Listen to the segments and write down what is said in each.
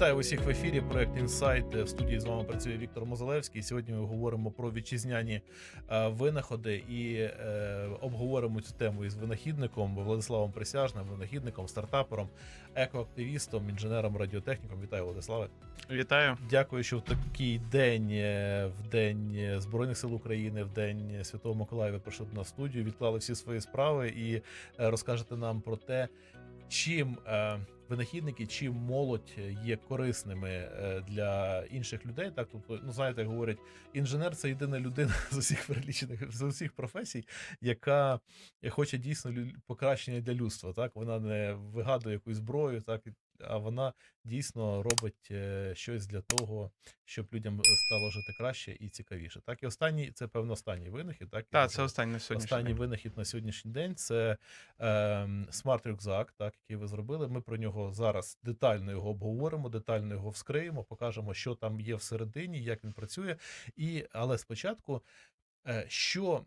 Вітаю усіх в ефірі. Проект Інсайт в студії з вами працює Віктор Мозалевський. Сьогодні ми говоримо про вітчизняні е, винаходи і е, обговоримо цю тему із винахідником Владиславом Присяжним, винахідником, стартапером, екоактивістом, інженером, радіотехніком. Вітаю, Владиславе. Вітаю. Дякую, що в такий день, е, в день Збройних сил України, в день Святого Миколая, ви прийшли до нас в студію, відклали всі свої справи і розкажете нам про те, чим винахідники, чи молодь є корисними е, для інших людей. Так, тобто, ну знаєте, говорять, інженер це єдина людина з усіх перелічених з усіх професій, яка хоче дійсно покращення для людства. Так, вона не вигадує якусь зброю, так а вона дійсно робить е, щось для того, щоб людям стало жити краще і цікавіше. Так, і останній це певно останній винахід. Так, Так, це останнє сьогодні. Останній винахід на сьогоднішній день це ем, смарт-рюкзак, так, який ви зробили. Ми про нього зараз детально його обговоримо, детально його вскриємо, покажемо, що там є всередині, як він працює. І, але спочатку, е, що,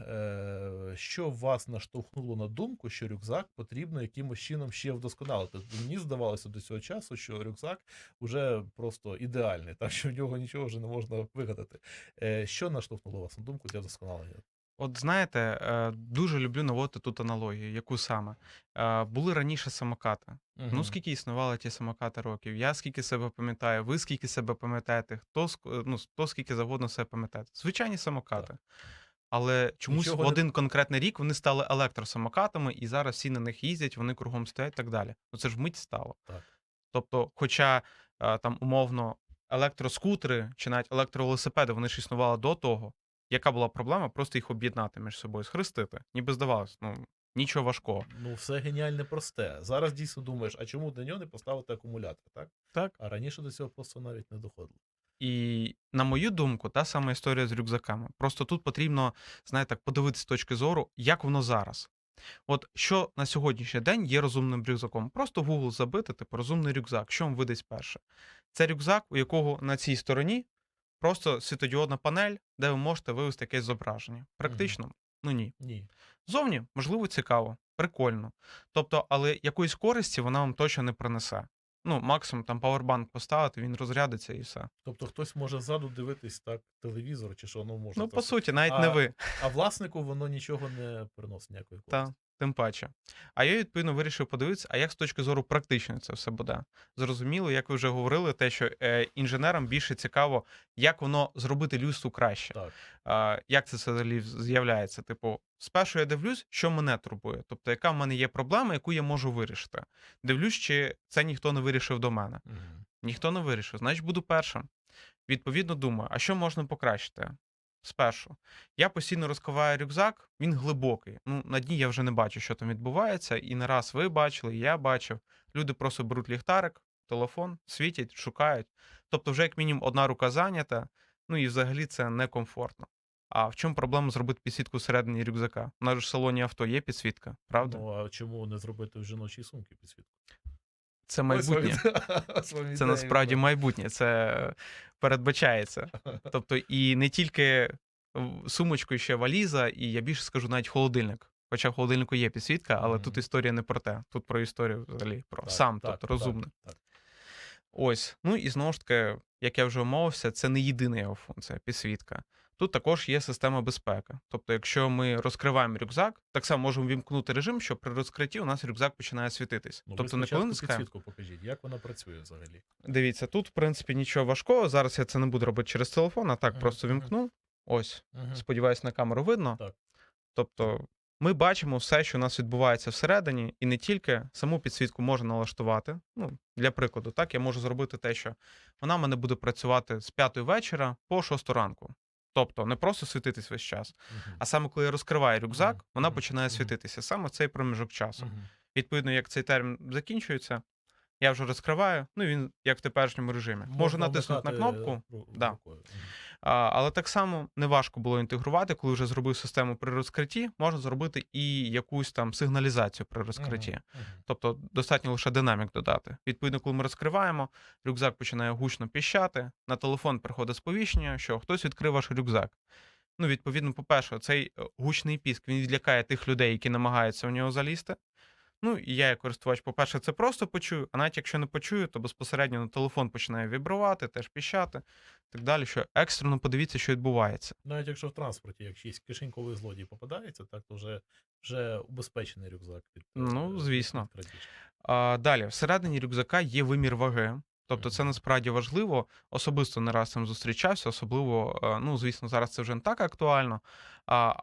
е, що вас наштовхнуло на думку, що рюкзак потрібно якимось чином ще вдосконалити? Мені здавалося до цього часу, що рюкзак вже просто ідеальний, так що в нього нічого вже не можна вигадати. Е, Що наштовхнуло вас на думку для вдосконалення? От знаєте, е, дуже люблю наводити тут аналогію. Яку саме? Е, Були раніше самокати. Ну, скільки існували ті самокати років? Я скільки себе пам'ятаю, ви скільки себе пам'ятаєте, хто ну, хто скільки завгодно себе пам'ятаєте. Звичайні самокати. Але чомусь Нічого в не- один конкретний рік вони стали електросамокатами, і зараз всі на них їздять, вони кругом стоять і так далі. Ну це ж вмить стало. Так. Тобто, хоча е, там умовно електроскутери чи навіть електровелосипеди, вони ж існували до того, яка була проблема просто їх об'єднати між собою, схрестити. Ніби здавалось, ну нічого важкого. Ну, все геніальне просте. Зараз дійсно думаєш, а чому до нього не поставити акумулятор, так? Так. А раніше до цього просто навіть не доходило. І на мою думку, та сама історія з рюкзаками. Просто тут потрібно, знаєте, так, подивитися з точки зору, як воно зараз. От що на сьогоднішній день є розумним рюкзаком? Просто Google забити, типу розумний рюкзак. Що вам видасть перше? Це рюкзак, у якого на цій стороні просто світодіодна панель, де ви можете вивести якесь зображення. Практично? Ну ні. Ні. Зовні, можливо, цікаво, прикольно. Тобто, але якоїсь користі вона вам точно не принесе. Ну, максимум там павербанк поставити, він розрядиться і все. Тобто хтось може ззаду дивитись так телевізор, чи що воно може. Ну, так. по суті, навіть А не ви. А власнику воно нічого не приносить ніякої користі. Та, тим паче. А я відповідно вирішив подивитися, а як з точки зору практичної це все буде. Зрозуміло, як ви вже говорили, те, що е, інженерам більше цікаво, як воно зробити людству краще. Так. Як це все взагалі з'являється? Типу, спершу я дивлюсь, що мене турбує. Тобто, яка в мене є проблема, яку я можу вирішити. Дивлюсь, чи це ніхто не вирішив до мене. Мгм. Ніхто не вирішив, значить буду першим. Відповідно, думаю, а що можна покращити? Спершу. Я постійно розкриваю рюкзак, він глибокий. Ну, на дні я вже не бачу, що там відбувається. І не раз ви бачили, і я бачив. Люди просто беруть ліхтарик, телефон, світять, шукають. Тобто, вже як мінімум одна рука зайнята, ну і взагалі це некомфортно. А в чому проблема зробити підсвітку всередині рюкзака? У нас же в салоні авто є підсвітка, правда? Ну, а чому не зробити в жіночій сумки підсвітку? Це майбутнє. Це насправді майбутнє, це передбачається. Тобто, і не тільки сумочкою ще валіза, і я більше скажу навіть холодильник. Хоча в холодильнику є підсвітка, але Мгм. тут історія не про те. Тут про історію взагалі про сам, тобто розумний. Так, Ось. Ну і знову ж таки, як я вже умовився, це не єдина його функція, підсвітка. Тут також є система безпеки. Тобто, якщо ми розкриваємо рюкзак, так само можемо вімкнути режим, що при розкритті у нас рюкзак починає світитись. Ну, тобто не коли схем. підсвітку покажіть, як вона працює взагалі. Дивіться, тут, в принципі, нічого важкого. Зараз я це не буду робити через телефон, а так Мгм, просто вімкну. Ось, Мгм. сподіваюсь, на камеру видно. Так. Тобто, ми бачимо все, що у нас відбувається всередині, і не тільки саму підсвітку можна налаштувати. Ну, для прикладу, так, я можу зробити те, що вона в мене буде працювати з 5 вечора по 6 ранку. Тобто не просто світитись весь час, Мгм. а саме коли я розкриваю рюкзак, Мгм, вона мгм, починає світитися саме в цей проміжок часу. Мгм. Відповідно, як цей термін закінчується, я вже розкриваю, ну і він як в теперішньому режимі. Можу натиснути на кнопку, ру- да. Але так само неважко було інтегрувати, коли вже зробив систему при розкритті, можна зробити і якусь там сигналізацію при розкритті. Мгм. Мгм. Тобто достатньо лише динамік додати. Відповідно, коли ми розкриваємо, рюкзак починає гучно піщати, на телефон приходить сповіщення, що хтось відкрив ваш рюкзак. Ну, відповідно, по-перше, цей е, гучний піск він відлякає тих людей, які намагаються в нього залізти. Ну і я, як користувач, по-перше, це просто почую, а навіть якщо не почую, то безпосередньо на телефон починає вібрувати, теж піщати, так далі. Що екстрено подивіться, що відбувається. Навіть якщо в транспорті, якщо кишеньковий злодій попадається, так то вже, вже убезпечений рюкзак від, Ну, е, звісно. від. А, далі, всередині рюкзака є вимір ваги. Тобто це насправді важливо. Особисто не раз цим зустрічався, особливо, е, ну звісно, зараз це вже не так актуально.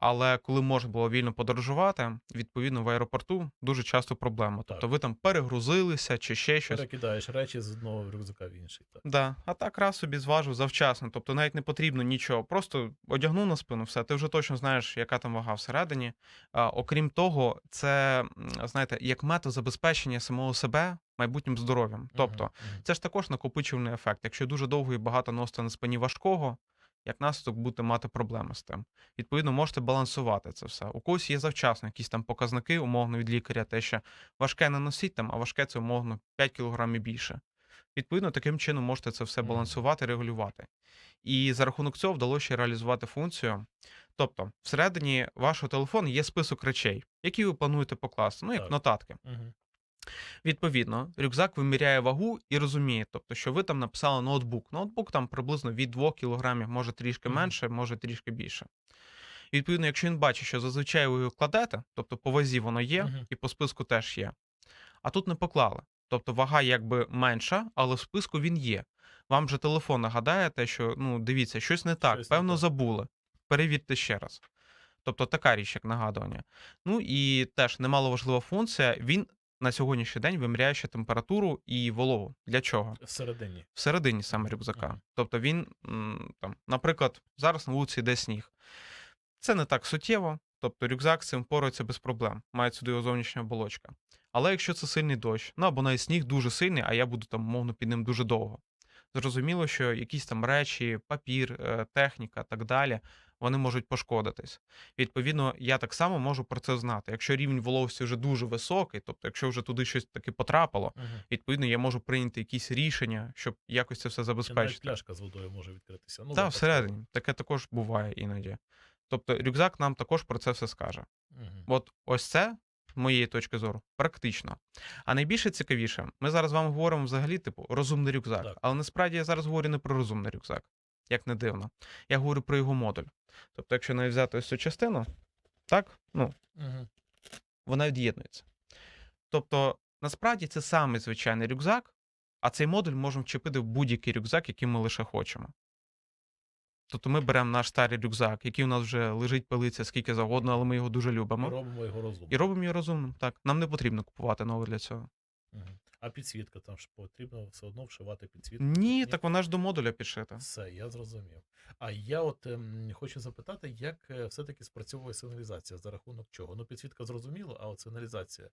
Але коли можна було вільно подорожувати, відповідно в аеропорту дуже часто проблема. Тобто Так. ви там перегрузилися чи ще щось. Перекидаєш речі з одного рюкзака в інший. Так. Да, а так раз собі зважив завчасно. Тобто навіть не потрібно нічого. Просто одягнув на спину, все. Ти вже точно знаєш, яка там вага всередині. Окрім того, це знаєте, як метод забезпечення самого себе майбутнім здоров'ям. Тобто, це ж також накопичувальний ефект. Якщо дуже довго і багато носите на спині важкого, як наслідок будете мати проблеми з тим. Відповідно, можете балансувати це все. У когось є завчасно якісь там показники, умовно від лікаря, те, що важке не носіть там, а важке це умовно 5 кг і більше. Відповідно, таким чином можете це все балансувати, регулювати. І за рахунок цього вдалося ще реалізувати функцію. Тобто, всередині вашого телефону є список речей, які ви плануєте покласти, ну як Так. нотатки. Відповідно, рюкзак виміряє вагу і розуміє, тобто, що ви там написали ноутбук. Ноутбук там приблизно від 2 кг, може трішки менше, може трішки більше. І відповідно, якщо він бачить, що зазвичай ви його кладете, тобто по вазі воно є, Мгм. і по списку теж є. А тут не поклали. Тобто вага якби менша, але в списку він є. Вам же телефон нагадає те, що ну дивіться, щось не так, Щось не певно, так. забули. Перевірте ще раз. Тобто така річ, як нагадування. Ну і теж немаловажлива функція. Він на сьогоднішній день виміряє ще температуру і вологу. Для чого? Всередині. Всередині саме рюкзака. Мгм. Тобто він там, наприклад, зараз на вулиці йде сніг. Це не так суттєво, тобто рюкзак з цим порається без проблем, має сюди його зовнішня оболочка. Але якщо це сильний дощ, ну або навіть сніг дуже сильний, а я буду там мовно під ним дуже довго. Зрозуміло, що якісь там речі, папір, е, техніка так далі, вони можуть пошкодитись. Відповідно, я так само можу про це знати. Якщо рівень вологості вже дуже високий, тобто, якщо вже туди щось таки потрапило, Мгм. відповідно, я можу прийняти якісь рішення, щоб якось це все Чи навіть забезпечити. пляшка з водою може відкритися. Ну, Так, всередині. Таке також буває іноді. Тобто рюкзак нам також про це все скаже. Мгм. От ось це, моєї точки зору, практично. А найбільше цікавіше, ми зараз з вами говоримо взагалі, типу, розумний рюкзак. Так. Але насправді я зараз говорю не про розумний рюкзак, як не дивно. Я говорю про його модуль. Тобто, якщо навіть взяти ось цю частину, так, ну, Мгм. вона від'єднується. Тобто, насправді це самий звичайний рюкзак, а цей модуль можемо вчепити в будь-який рюкзак, який ми лише хочемо. Тобто ми беремо наш старий рюкзак, який у нас вже лежить пилиться скільки завгодно, але ми його дуже любимо. робимо його розумно. І робимо його розумним. Так, нам не потрібно купувати новий для цього. Мгм. А підсвітка там ж потрібно все одно вшивати підсвітку. Ні, так вона ж до модуля підшита. Все, я зрозумів. А я от ем, хочу запитати, як е, все-таки спрацьовує сигналізація, за рахунок чого? Ну, підсвітка зрозуміло, а от сигналізація.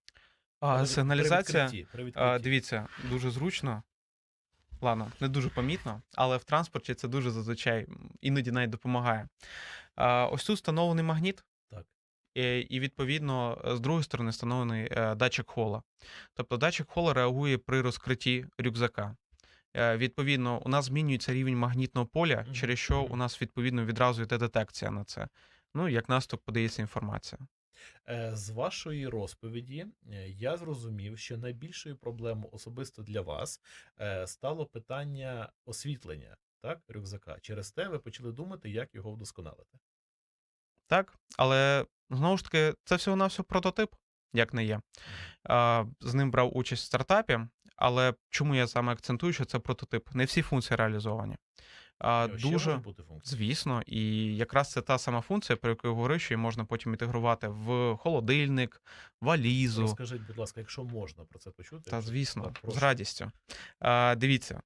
А При- сигналізація, При відкритті, при а, відкритті. дивіться, дуже зручно. Ладно, не дуже помітно, але в транспорті це дуже зазвичай м, іноді навіть допомагає. А, ось тут встановлений магніт, і відповідно з другої сторони встановлений е, датчик хола. Тобто датчик хола реагує при розкритті рюкзака. Е, Відповідно, у нас змінюється рівень магнітного поля, через що у нас відповідно відразу йде детекція на це. Ну, як наслідок подається інформація. Е, З вашої розповіді е, я зрозумів, що найбільшою проблемою особисто для вас е, стало питання освітлення так, рюкзака. Через те ви почали думати, як його вдосконалити. Так, але знову ж таки, це всього на прототип, як не є. З ним брав участь в стартапі, але чому я саме акцентую, що це прототип? Не всі функції реалізовані. А, Дуже, бути звісно, і якраз це та сама функція, про яку я говорив, що її можна потім інтегрувати в холодильник, валізу. Розкажіть, будь ласка, якщо можна про це почути. Та звісно, Так, з радістю. А, дивіться.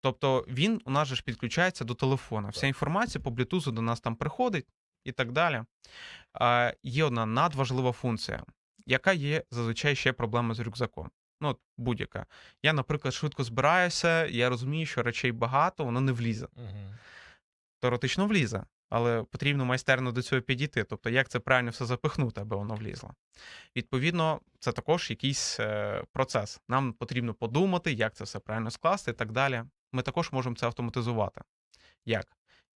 Тобто він у нас же ж підключається до телефона. Вся інформація по Bluetooth до нас там приходить і так далі. Є одна надважлива функція, яка є зазвичай ще проблема з рюкзаком. Ну, будь-яка. Я, наприклад, швидко збираюся, я розумію, що речей багато, воно не влізе. Мгм. Теоретично влізе, але потрібно майстерно до цього підійти. Тобто, як це правильно все запихнути, аби воно влізло. Відповідно, це також якийсь е, процес. Нам потрібно подумати, як це все правильно скласти і так далі. Ми також можемо це автоматизувати. Як?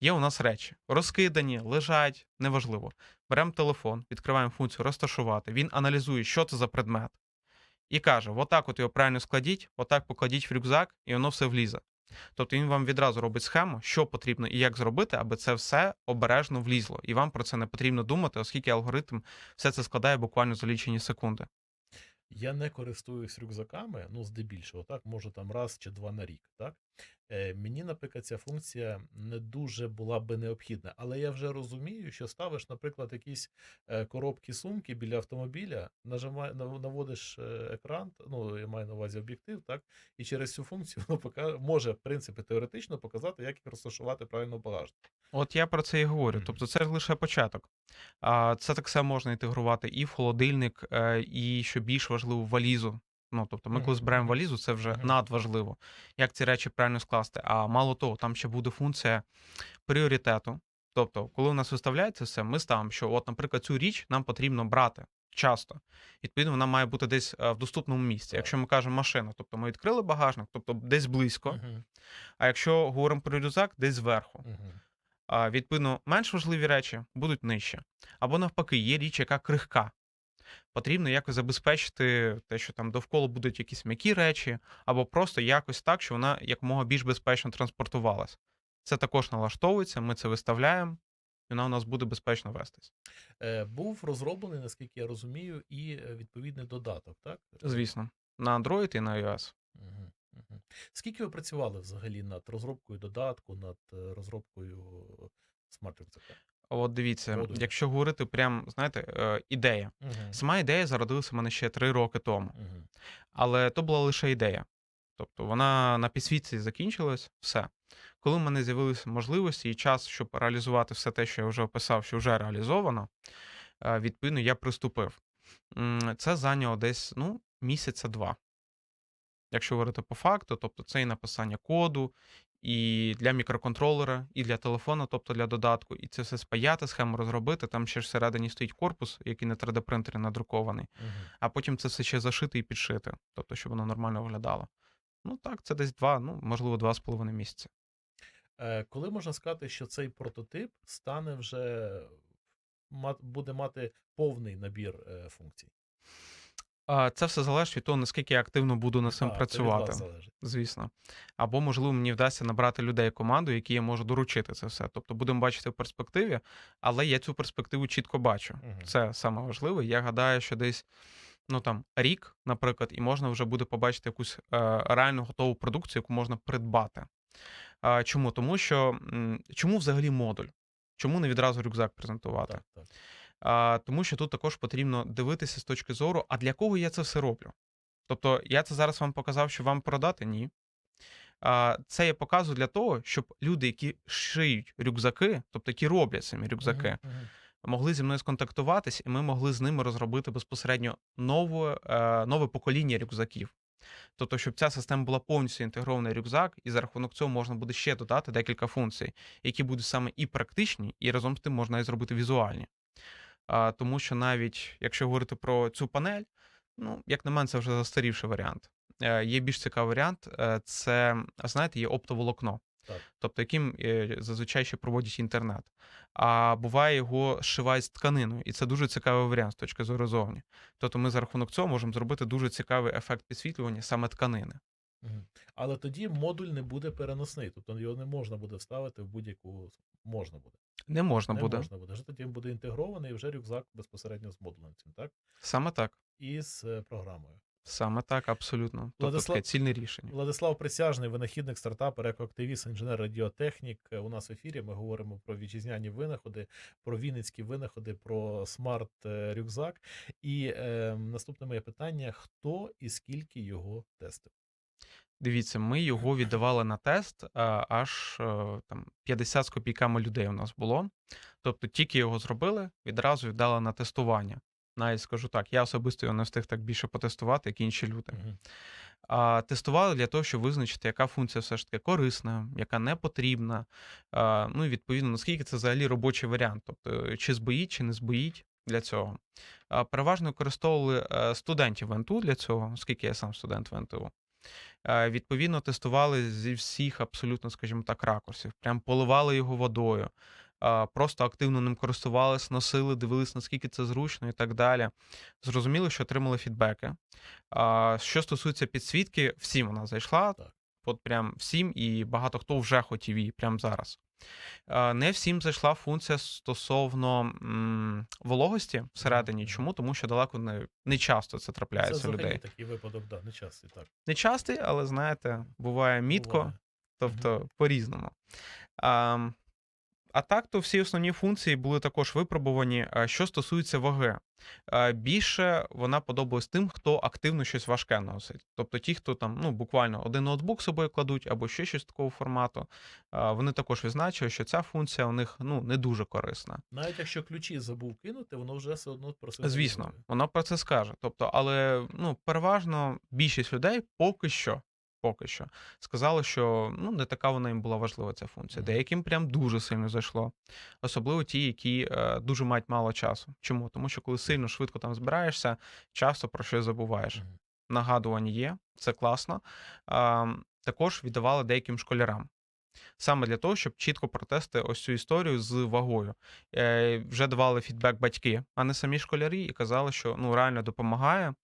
Є у нас речі, розкидані, лежать, неважливо. Беремо телефон, відкриваємо функцію розташувати. Він аналізує, що це за предмет. і каже: отак от його правильно складіть, отак покладіть в рюкзак, і воно все влізе. Тобто він вам відразу робить схему, що потрібно і як зробити, аби це все обережно влізло. І вам про це не потрібно думати, оскільки алгоритм все це складає буквально за лічені секунди. Я не користуюсь рюкзаками, ну, здебільшого, так, може там раз чи два на рік, так. Е, мені, наприклад, ця функція не дуже була би необхідна, але я вже розумію, що ставиш, наприклад, якісь е, коробки сумки біля автомобіля, нажимає, нав- наводиш е, екран, ну, я маю на увазі об'єктив, так, і через цю функцію воно пока, може, в принципі, теоретично показати, як їх розташувати правильно в багажнику. От я про це і говорю. Тобто, це ж лише початок. А це так само можна інтегрувати і в холодильник, е, і що більш важливо, в валізу. Ну, тобто, ми коли збираємо валізу, це вже надважливо, як ці речі правильно скласти. А мало того, там ще буде функція пріоритету. Тобто, коли у нас виставляється все, ми ставимо, що, от, наприклад, цю річ нам потрібно брати часто. Відповідно, вона має бути десь е, в доступному місці. Якщо ми кажемо машина, тобто ми відкрили багажник, тобто десь близько. А якщо говоримо про рюкзак, десь зверху. Відповідно, менш важливі речі будуть нижче. Або навпаки, є річ, яка крихка. Потрібно якось забезпечити те, що там довкола будуть якісь м'які речі, або просто якось так, що вона якомога більш безпечно транспортувалась. Це також налаштовується, ми це виставляємо, і вона у нас буде безпечно вестись. Е, був розроблений, наскільки я розумію, і е, відповідний додаток, так? Звісно, на Android і на iOS. Мгм. Скільки ви працювали взагалі над розробкою додатку, над е, розробкою смарт-рюкзака? От дивіться, Модуль. якщо говорити прям, знаєте, е, ідея. Мгм, Сама ідея зародилася в мене ще три роки тому. мгм. Але то була лише ідея. Тобто вона на підсвітці закінчилась, все. Коли в мене з'явилися можливості і час, щоб реалізувати все те, що я вже описав, що вже реалізовано, е, відповідно, я приступив. Це зайняло десь ну, місяця два. Якщо говорити по факту, тобто це і написання коду, і для мікроконтролера, і для телефону, тобто для додатку, і це все спаяти, схему розробити. Там ще ж всередині стоїть корпус, який на 3D-принтері надрукований Мгм. а потім це все ще зашити і підшити, тобто, щоб воно нормально виглядало. Ну так, це десь два, ну можливо, два з половиною місяці. Е, Коли можна сказати, що цей прототип стане вже буде мати повний набір е, функцій? А це все залежить від того, наскільки я активно буду над цим А, це від працювати. залежить. Звісно. Або, можливо, мені вдасться набрати людей команду, які я можу доручити це все. Тобто будемо бачити в перспективі, але я цю перспективу чітко бачу. Мгм. Це саме важливе. Я гадаю, що десь ну там рік, наприклад, і можна вже буде побачити якусь е, реально готову продукцію, яку можна придбати. А, чому? Тому що м, чому взагалі модуль? Чому не відразу рюкзак презентувати? Так, так. Тому що тут також потрібно дивитися з точки зору, а для кого я це все роблю? Тобто, я це зараз вам показав, щоб вам продати? Ні. Це я показую для того, щоб люди, які шиють рюкзаки, тобто які роблять самі рюкзаки, Мгм, мгм. могли зі мною сконтактуватись, і ми могли з ними розробити безпосередньо нове, е, нове покоління рюкзаків. Тобто, щоб ця система була повністю інтегрований рюкзак, і за рахунок цього можна буде ще додати декілька функцій, які будуть саме і практичні, і разом з тим можна і зробити візуальні. А, тому що навіть якщо говорити про цю панель, ну, як на мене, це вже застарівший варіант. Е, є більш цікавий варіант, е, це, знаєте, є оптоволокно. Так. Тобто, яким е, зазвичай ще проводять інтернет. А буває його зшивають з тканиною, і це дуже цікавий варіант з точки зору зовні. Тобто ми за рахунок цього можемо зробити дуже цікавий ефект підсвітлювання саме тканини. Але тоді модуль не буде переносний, тобто його не можна буде вставити в будь-яку можна буде. Не можна Не буде. можна буде. Вже тоді буде інтегрований вже рюкзак безпосередньо з модулем цим, так? Саме так. І з е, програмою. Саме так, абсолютно. Тобто Владислав- таке цільне рішення. Владислав Присяжний, винахідник стартапер, екоактивіст, інженер радіотехнік. Е, У нас в ефірі ми говоримо про вітчизняні винаходи, про вінницькі винаходи, про смарт-рюкзак. І е, наступне моє питання: хто і скільки його тестив? Дивіться, ми його віддавали на тест, аж е, там 50 з копійками людей у нас було. Тобто тільки його зробили, відразу віддали на тестування. Навіть скажу так, я особисто його не встиг так більше потестувати, як інші люди. А тестували для того, щоб визначити, яка функція все ж таки корисна, яка не потрібна. А, ну і відповідно, наскільки це взагалі робочий варіант, тобто чи збоїть, чи не збоїть для цього. А, переважно використовували е, студентів НТУ для цього, оскільки я сам студент в НТУ. Е, Відповідно, тестували зі всіх абсолютно, скажімо так, ракурсів. Прям поливали його водою, просто активно ним користувалися, носили, дивились, наскільки це зручно і так далі. Зрозуміли, що отримали фідбеки. Що стосується підсвітки, всім вона зайшла. От прям всім, і багато хто вже хотів її прямо зараз. А, Не всім зайшла функція стосовно м, вологості всередині. Чому? Тому що далеко не, не часто це Це трапляється у людей. такий випадок, да, не частий, так. Не частий, але знаєте, буває мітко, Буває. тобто по-різному. А, так, то всі основні функції були також випробувані. Що стосується ваги, більше вона подобалась тим, хто активно щось важке носить. Тобто ті, хто там ну, буквально один ноутбук собою кладуть або ще щось такого формату, вони також відзначили, що ця функція у них ну, не дуже корисна. Навіть якщо ключі забув кинути, воно вже все одно про це Звісно, вона про це скаже. Тобто, але ну, переважно більшість людей поки що. Поки що сказали, що ну не така вона їм була важлива ця функція. Деяким прям дуже сильно зайшло. Особливо ті, які е, дуже мають мало часу. Чому? Тому що коли сильно швидко там збираєшся, часто про щось забуваєш. Нагадування є, це класно. А, також віддавали деяким школярам. Саме для того, щоб чітко протести ось цю історію з вагою. Е, вже давали фідбек батьки, а не самі школярі, і казали, що ну реально допомагає.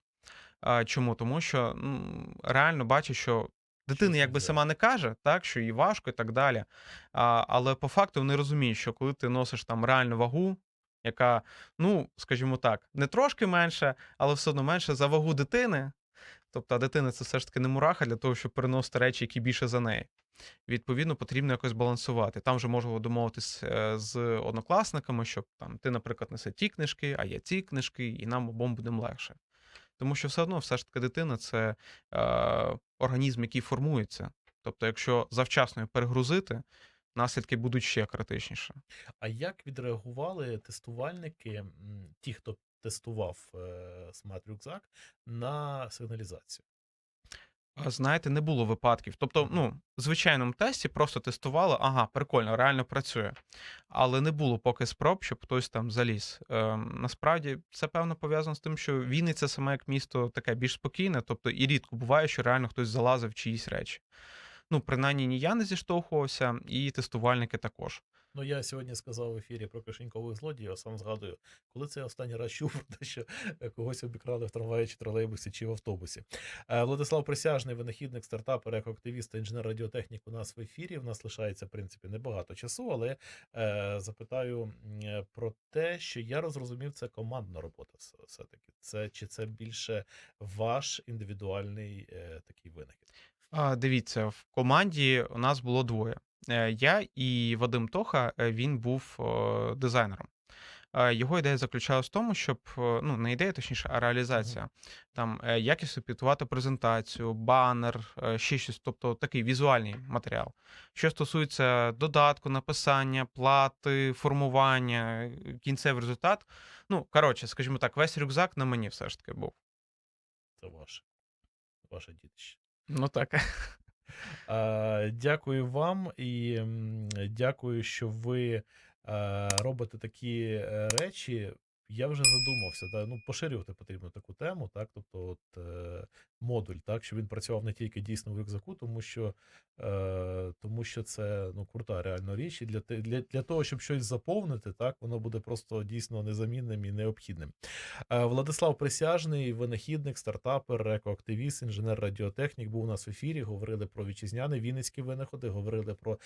А, чому? Тому що ну, реально бачу, що дитина якби сама не каже, так, що їй важко і так далі. А, але по факту вони розуміють, що коли ти носиш там реальну вагу, яка, ну, скажімо так, не трошки менше, але все одно менше за вагу дитини. Тобто, а дитина це все ж таки не мураха для того, щоб переносити речі, які більше за неї. Відповідно, потрібно якось балансувати. Там вже можна домовитись е, з однокласниками, щоб там ти, наприклад, неси ті книжки, а я ці книжки, і нам обом буде легше. Тому що все одно, все ж таки, дитина це е, організм, який формується. Тобто, якщо завчасно перегрузити, наслідки будуть ще критичніше. А як відреагували тестувальники, ті, хто тестував е, смарт-рюкзак, на сигналізацію? Знаєте, не було випадків. Тобто, ну, в звичайному тесті просто тестували, ага, прикольно, реально працює. Але не було поки спроб, щоб хтось там заліз. Ем, насправді, це певно пов'язано з тим, що Вінниця саме як місто таке більш спокійне, тобто і рідко буває, що реально хтось залазив в чиїсь речі. Ну, принаймні, ні я не зіштовхувався, і тестувальники також. Ну, я сьогодні сказав в ефірі про кишенькових злодіїв, а сам згадую, коли це я останній раз чув про те, що е, когось обікрали в трамваї чи тролейбусі чи в автобусі. Е, Владислав Присяжний, винахідник, стартапер, екоактивіст та інженер-радіотехнік у нас в ефірі. У нас лишається, в принципі, небагато часу, але е, запитаю е, про те, що я розрозумів, це командна робота все- все-таки. Це, чи це більше ваш індивідуальний е, такий винахід? А, дивіться, в команді у нас було двоє. Е, Я і Вадим Тоха, е, він був дизайнером. Е, Його ідея заключалась в тому, щоб ну не ідея, точніше, а реалізація. Там якісно підготувати презентацію, банер, ще щось, тобто такий візуальний матеріал. Що стосується додатку, написання, плати, формування, кінцевий результат. Ну, коротше, скажімо так, весь рюкзак на мені все ж таки був. Це ваше, ваше дітище. Ну так. Е, Дякую вам і дякую, що ви е, робите такі е, речі. Я вже задумався, та, ну, поширювати потрібно таку тему, так? Тобто, от, модуль, так, щоб він працював не тільки дійсно в рюкзаку, тому що, е, тому що це ну, крута реально річ. І для, для, для того, щоб щось заповнити, так, воно буде просто дійсно незамінним і необхідним. Е, Владислав Присяжний, винахідник, стартапер, екоактивіст, інженер-радіотехнік, був у нас в ефірі. Говорили про вітчизняні вінницькі винаходи, говорили про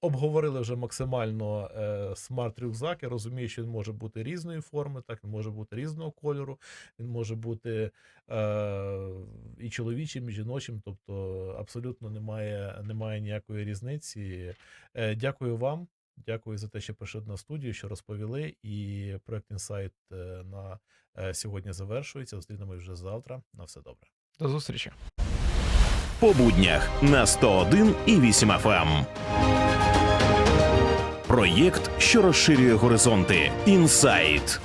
обговорили вже максимально е, смарт-рюкзак. Я розумію, що він може бути різної форми, так він може бути різного кольору, він може бути е, і чоловічим, і жіночим. Тобто абсолютно немає, немає ніякої різниці. Е, дякую вам. Дякую за те, що прийшли на студію, що розповіли. І проект інсайт е, на е, сьогодні завершується. Зустрінемось вже завтра. На все добре. До зустрічі. по буднях на 101 і 8 FM. Проєкт, що розширює горизонти. Інсайт.